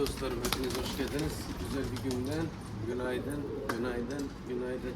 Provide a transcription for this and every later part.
dostlarım hepiniz hoş geldiniz. Güzel bir günden günaydın, günaydın, günaydın.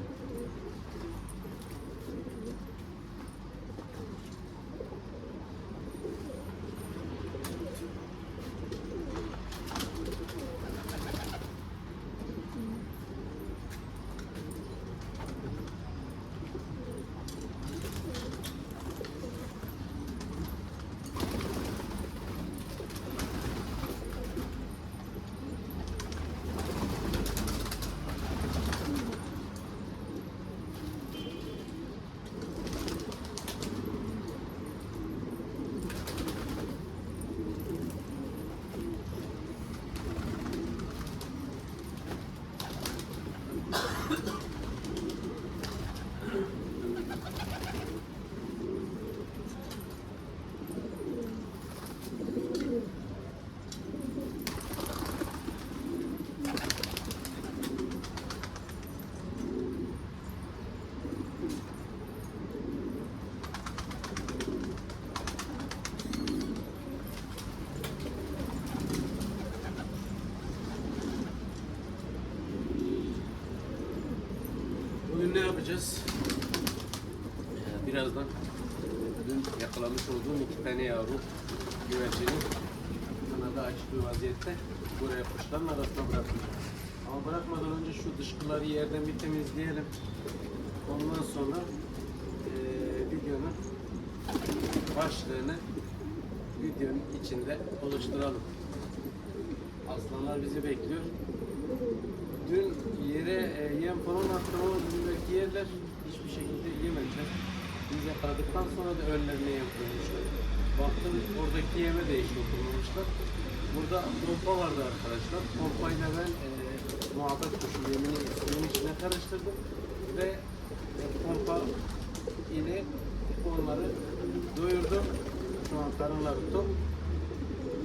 Bugün ne yapacağız? Ee, Birazdan dün yakalamış olduğum iki tane yavru güvercini kanadı açık bir vaziyette buraya kuşların arasına bırakacağım. Ama bırakmadan önce şu dışkıları yerden bir temizleyelim. Ondan sonra eee videonun başlığını videonun içinde oluşturalım. Aslanlar bizi bekliyor. Dün yere e, yem falan attım ama dünündeki yerler hiçbir şekilde yemediler. Biz yakaladıktan sonra da önlerine yem koymuşlar. Baktım oradaki yeme de hiç dokunmamışlar. Burada pompa vardı arkadaşlar. Pompayla ben e, muhabbet kuşu yemini suyun içine karıştırdım ve e, pompa ile onları doyurdum. Şu an karınları tok.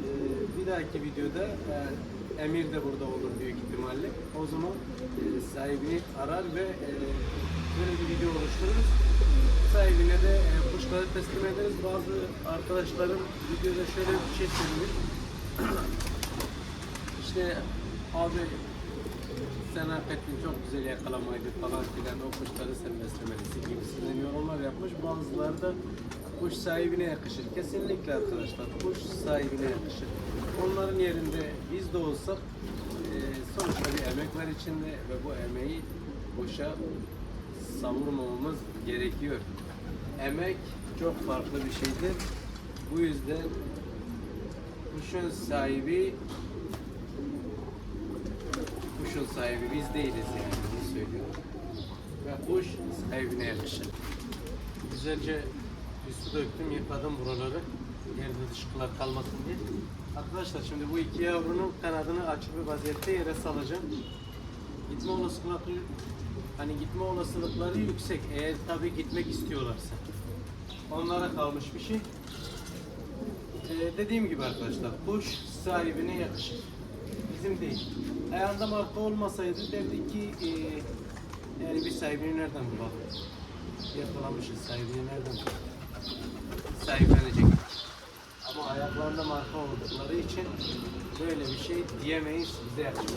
Ee, bir dahaki videoda e, Emir de burada olur büyük ihtimalle. O zaman e, sahibini arar ve e, böyle bir video oluştururuz. Sahibine de e, kuşları teslim ederiz. Bazı arkadaşlarım videoda şöyle bir şey söylüyor. işte abi sen hak ettin çok güzel yakalamaydı falan filan o kuşları sen beslemelisin gibisinden yorumlar yapmış. Bazıları da kuş sahibine yakışır. Kesinlikle arkadaşlar kuş sahibine yakışır. Onların yerinde biz de olsak e, sonuçta bir emek var içinde ve bu emeği boşa savurmamamız gerekiyor. Emek çok farklı bir şeydir. Bu yüzden kuşun sahibi kuşun sahibi biz değiliz yani bunu söylüyorum. Ve kuş sahibine yakışır. Güzelce bir su döktüm, yıkadım buraları. Yerde dışkılar kalmasın diye. Arkadaşlar şimdi bu iki yavrunun kanadını açık bir vaziyette yere salacağım. Gitme olasılıkları hani gitme olasılıkları yüksek. Eğer tabii gitmek istiyorlarsa. Onlara kalmış bir şey. Ee, dediğim gibi arkadaşlar kuş sahibine yakışır. Bizim değil. Ayağında marka olmasaydı derdik ki e, yani bir sahibini nereden bulalım? Yakalamışız sahibini nereden bulalım? Sahiplenecek. Ama ayaklarında marka oldukları için böyle bir şey diyemeyiz, bize yakışmaz.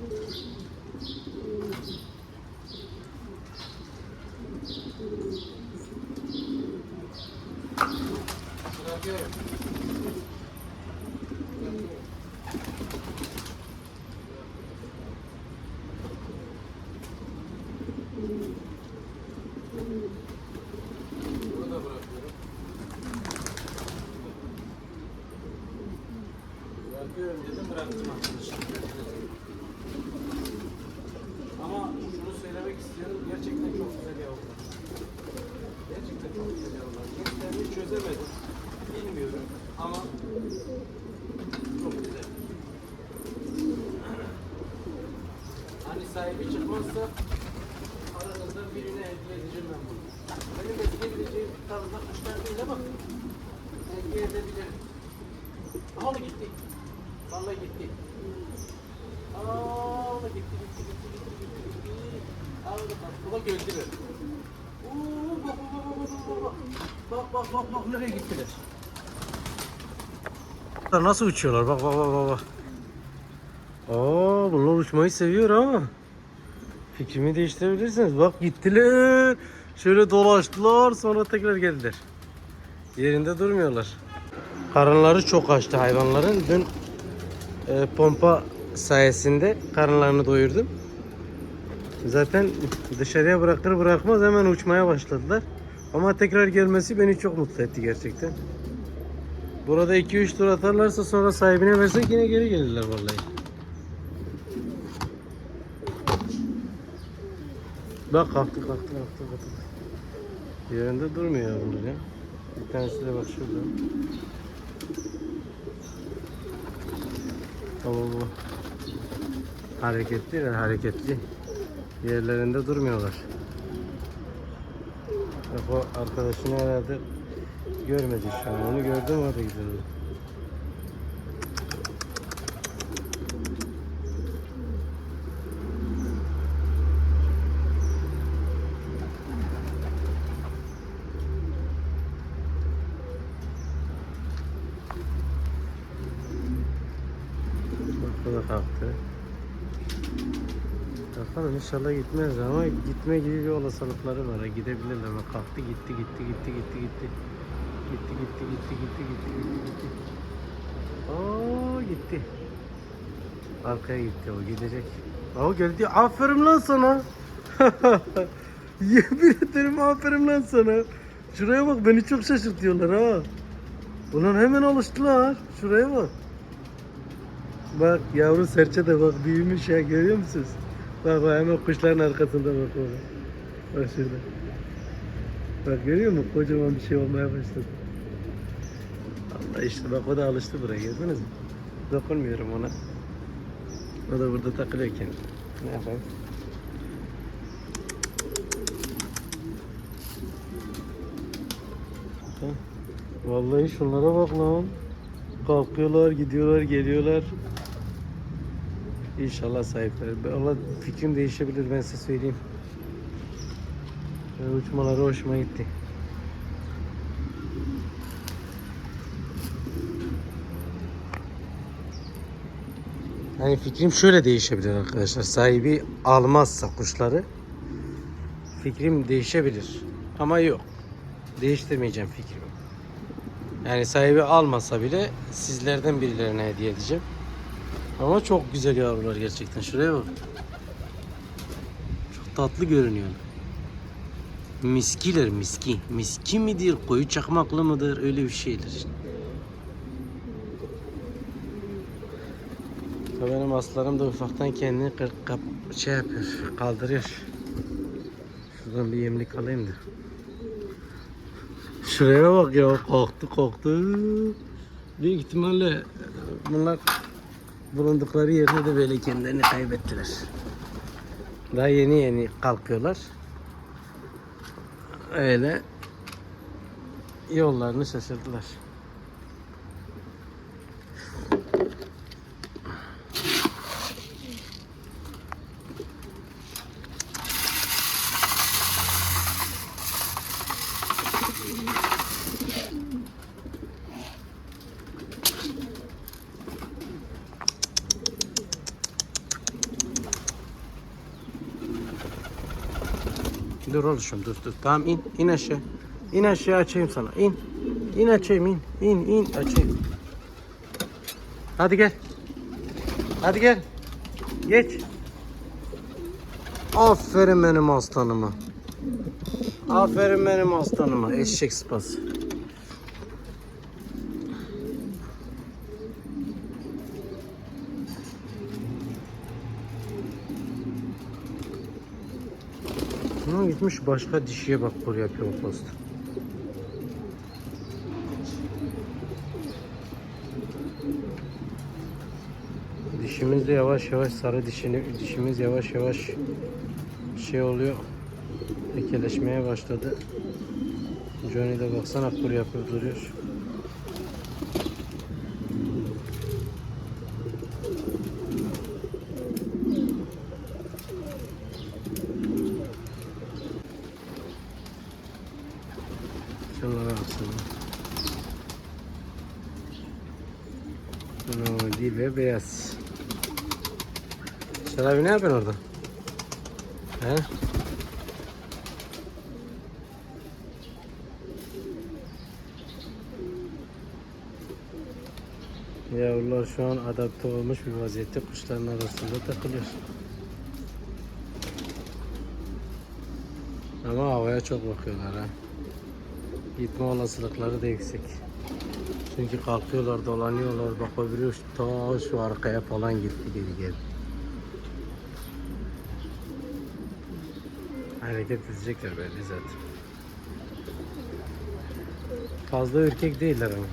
Bunu da bırakıyorum. Bırakıyorum dedim bıraktım arkadaşlar. Ama şunu istiyorum. Gerçekten çok güzel yavrular. Gerçekten çok güzel yavrular. Gençlerini çözemedim. Bilmiyorum ama çok güzel. Hani sahibi çıkmazsa aranızda birine hediye edeceğim ben bunu. Benim hediye edeceğim tarz Orada kuşlar değil ama tercih edebilirim. Aha gitti. Vallahi gitti. Aa, o da gitti, gitti, gitti, gitti, gitti, gitti. Aa, o da bak, gördüler. Oo, bak, bak, bak, bak, bak, bak. Bak, bak, bak, nereye gittiler? Nasıl uçuyorlar? Bak bak bak bak. Aa, bunlar uçmayı seviyor ha. Fikrimi değiştirebilirsiniz. Bak gittiler. Şöyle dolaştılar sonra tekrar geldiler. Yerinde durmuyorlar. Karınları çok açtı hayvanların. Dün e, pompa sayesinde karınlarını doyurdum. Zaten dışarıya bırakır bırakmaz hemen uçmaya başladılar. Ama tekrar gelmesi beni çok mutlu etti gerçekten. Burada 2-3 tur atarlarsa sonra sahibine versek yine geri gelirler vallahi. Bak kalktı kalktı kalktı kalktı. Yerinde durmuyor bunlar ya. Bir tanesi de bak şurada. Tamam bu. Hareketli hareketli. Yerlerinde durmuyorlar. Bak o arkadaşını herhalde görmedi şu an. Onu gördüm o da gidiyordu. Bu da kalktı. Bakalım inşallah gitmez ama gitme gibi bir olasılıkları var. Gidebilirler. Bak kalktı gitti gitti gitti gitti gitti. Gitti gitti gitti gitti gitti gitti gitti. Oo gitti. Arkaya gitti o gidecek. O geldi. Aferin lan sana. Yemin ederim aferin lan sana. Şuraya bak beni çok şaşırtıyorlar ha. Bunlar hemen alıştılar. Şuraya bak. Bak yavru serçe de bak büyümüş ya görüyor musunuz? Bak bak hemen kuşların arkasında bak orada. Bak şurada. Bak görüyor musun? Kocaman bir şey olmaya başladı. Allah işte bak o da alıştı buraya gördünüz mü? Dokunmuyorum ona. O da burada takılıyor kendine. Ne yapayım? Vallahi şunlara bak lan. Kalkıyorlar, gidiyorlar, geliyorlar. İnşallah sahipleri. Allah fikrim değişebilir ben size söyleyeyim. Böyle uçmaları hoşuma gitti. Yani fikrim şöyle değişebilir arkadaşlar. Sahibi almazsa kuşları fikrim değişebilir. Ama yok. Değiştirmeyeceğim fikrimi. Yani sahibi almasa bile sizlerden birilerine hediye edeceğim. Ama çok güzel yavrular gerçekten. Şuraya bak. Çok tatlı görünüyor. Miskiler miski. Miski midir? Koyu çakmaklı mıdır? Öyle bir şeydir. Ya Benim aslarım da ufaktan kendini kır, kap, şey yapıyor, kaldırıyor. Şuradan bir yemlik alayım da. Şuraya bak ya, korktu korktu. Büyük ihtimalle bunlar bulundukları yerde de böyle kendilerini kaybettiler. Daha yeni yeni kalkıyorlar. Öyle yollarını şaşırdılar. Dur oluşum dur dur. Tamam in in aşağı. İn aşağı açayım sana. İn. İn açayım in. İn in açayım. Hadi gel. Hadi gel. Geç. Aferin benim aslanıma. Aferin benim aslanıma. Eşek sıpası. Ama gitmiş başka dişiye bak buraya post. Dişimiz de yavaş yavaş sarı dişini dişimiz yavaş yavaş şey oluyor. Ekeleşmeye başladı. Johnny de baksana kur yapıyor duruyor. Şunlara baksana. Mavi ve beyaz. Şarabi ne yapıyorsun orada? He? Yavrular şu an adapte olmuş bir vaziyette kuşların arasında takılıyor. Ama havaya çok bakıyorlar ha. Gitme olasılıkları da yüksek. Çünkü kalkıyorlar, dolanıyorlar, bakabiliyor ta şu arkaya falan gitti geri geri. Hareket edecekler belli zaten. Fazla ürkek değiller ama.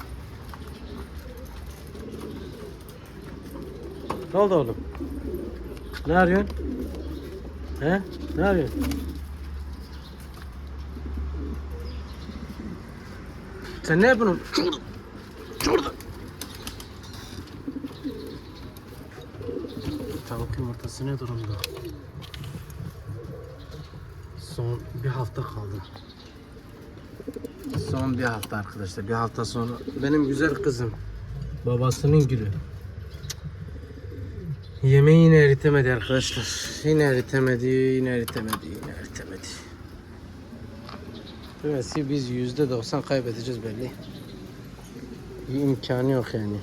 Ne oldu oğlum? Ne arıyorsun? He? Ne arıyorsun? Sen ne yapıyorsun? Şurada. Şurada. Tavuk yumurtası ne durumda? Son bir hafta kaldı. Son bir hafta arkadaşlar. Bir hafta sonra benim güzel kızım babasının gülü. Yemeği yine eritemedi arkadaşlar. Yine eritemedi, yine eritemedi, yine eritemedi. Demesi biz yüzde doksan kaybedeceğiz belli. Bir imkanı yok yani.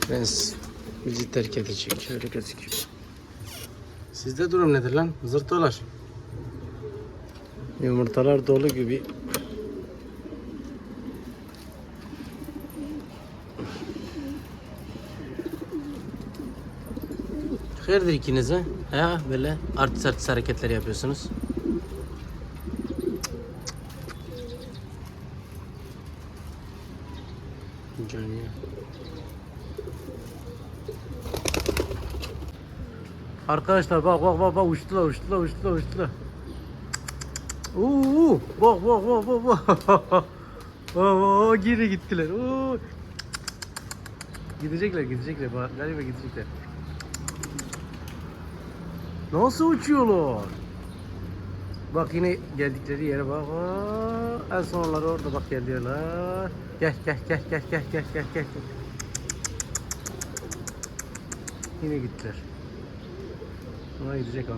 Prens bizi terk edecek. Öyle gözüküyor. Sizde durum nedir lan? Zırtolar. Yumurtalar dolu gibi. Hayırdır ikiniz ha? Ha böyle artist artist hareketler yapıyorsunuz. Johnny. Arkadaşlar bak bak bak bak uçtular uçtular uçtular uçtular. Oo, bak bak bak bak bak. Oo, geri gittiler. Oo. Gidecekler gidecekler galiba gidecekler. Nasıl uçuyorlar? Bak yine geldikleri yere bak. Aa, En son onları orada bak geliyorlar. Gel gel gel gel gel gel gel gel. Yine gittiler. Ona gidecek ha.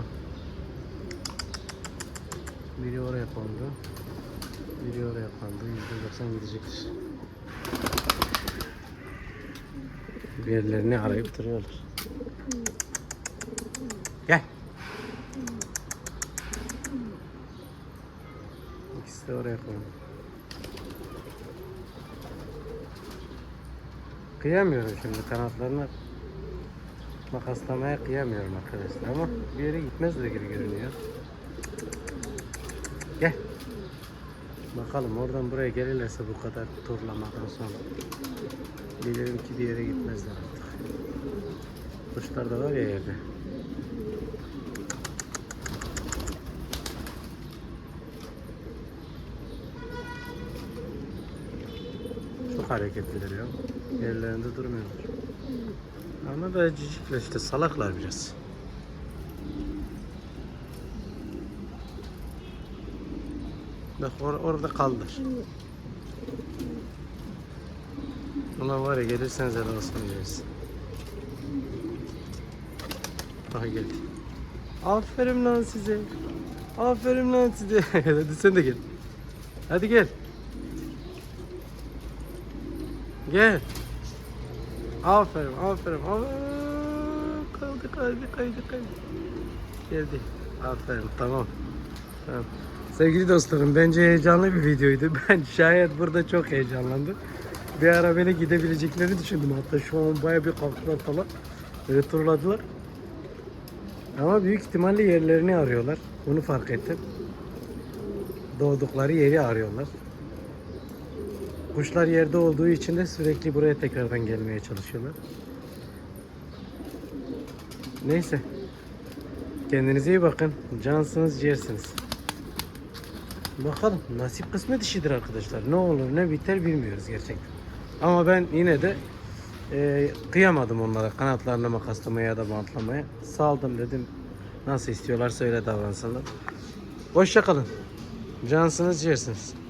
Biri oraya kondu. Biri oraya kondu. %90 gidecektir. Bir yerlerini arayıp duruyorlar. Gel. İkisi de oraya kondu. Kıyamıyorum şimdi kanatlarına makaslamaya kıyamıyorum arkadaşlar ama bir yere gitmezler gibi görünüyor. Gel. Bakalım oradan buraya gelirlerse bu kadar turlamadan sonra bilirim ki bir yere gitmezler artık. Kuşlar da var ya yerde. Çok hareketliler ya. Yerlerinde durmuyorlar. Ama böyle cicikler işte salaklar biraz. Bak or orada kaldır. Ulan var ya gelirseniz helal olsun diyeceğiz. Aha geldi. Aferin lan size. Aferin lan size. Hadi sen de gel. Hadi gel. Gel. Aferin, aferin. Aa, kaldı, kaydı, kaydı, kaydı. Geldi. Aferin, tamam. Tamam. Sevgili dostlarım, bence heyecanlı bir videoydu. Ben şayet burada çok heyecanlandım. Bir ara beni gidebileceklerini düşündüm. Hatta şu an baya bir kalktılar falan. Böyle turladılar. Ama büyük ihtimalle yerlerini arıyorlar. Bunu fark ettim. Doğdukları yeri arıyorlar. Kuşlar yerde olduğu için de sürekli buraya tekrardan gelmeye çalışıyorlar. Neyse. Kendinize iyi bakın. Cansınız, ciğersiniz. Bakalım nasip kısmet işidir arkadaşlar. Ne olur ne biter bilmiyoruz gerçekten. Ama ben yine de e, kıyamadım onlara kanatlarını makaslamaya ya da bantlamaya. Saldım dedim nasıl istiyorlarsa öyle davransınlar. Hoşça kalın. Cansınız ciğersiniz.